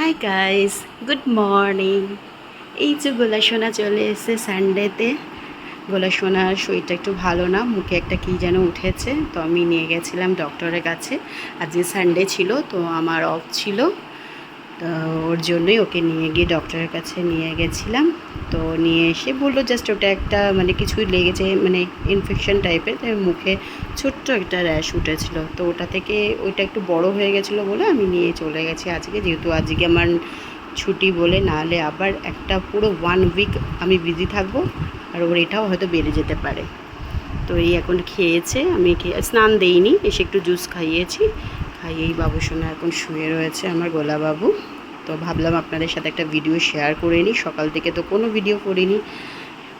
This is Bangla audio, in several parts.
হাই গাইস গুড মর্নিং এই যে গোলা সোনা চলে এসেছে সানডেতে গোলা সোনার শরীরটা একটু ভালো না, মুখে একটা কী যেন উঠেছে, তো আমি নিয়ে গেছিলাম ডক্টরের কাছে। আজকে সানডে ছিল, তো আমার অফ ছিল। ওর জন্যই ওকে নিয়ে গিয়ে ডক্টরের কাছে নিয়ে গেছিলাম। তো নিয়ে এসে বলল জাস্ট ওটা একটা মানে কিছুই লেগেছে মানে ইনফেকশন টাইপের তাই মুখে ছোট্ট একটা র্যাশ উঠেছিল। তো ওটা থেকে ওইটা একটু বড় হয়ে গেছিল বলে আমি নিয়ে চলে গেছি আজকে। যেহেতু আজকে আমার ছুটি বলে নাহলে আবার একটা পুরো ওয়ান উইক আমি বিজি থাকব আর ওর এটাও হয়তো বেড়ে যেতে পারে। তো এই এখন খেয়েছে, আমি স্নান দেইনি, এসে একটু জুস খাইয়েছি। খাইয়েই বাবু সোনা এখন শুয়ে রয়েছে, আমার গোলা বাবু তো ভাবলাম আপনাদের সাথে একটা ভিডিও শেয়ার করে নিই। সকাল থেকে তো কোনো ভিডিও করিনি।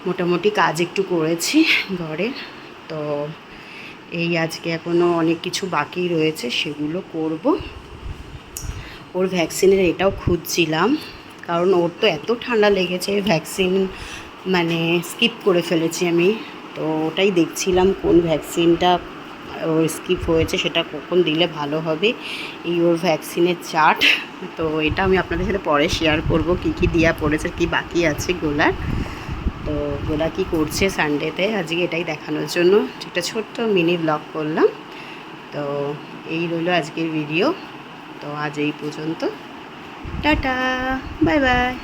মোটামুটি কাজ একটু করেছি ঘরে। তো এই আজকে এখনও অনেক কিছু বাকি রয়েছে, সেগুলো করব। ওর ভ্যাকসিনের এটাও খুঁজছিলাম, কারণ ওর তো এত ঠান্ডা লেগেছে ভ্যাকসিন মানে স্কিপ করে ফেলেছি আমি। তো ওটাই দেখছিলাম কোন ভ্যাকসিনটা ওর স্কিপ হয়েছে, সেটা কখন দিলে ভালো হবে? এই ওর ভ্যাকসিনের চার্ট তো এটা আমি আপনাদের সাথে পরে শেয়ার করব, কি কি দেওয়া পড়েছে, কি বাকি আছে গোলার। তো গোলা কি করছে সানডেতে আজকে এটাই দেখানোর জন্য। একটা ছোট্ট মিনি ব্লগ করলাম। তো এই রইল আজকের ভিডিও তো আজ এই পর্যন্ত। টাটা! Bye bye!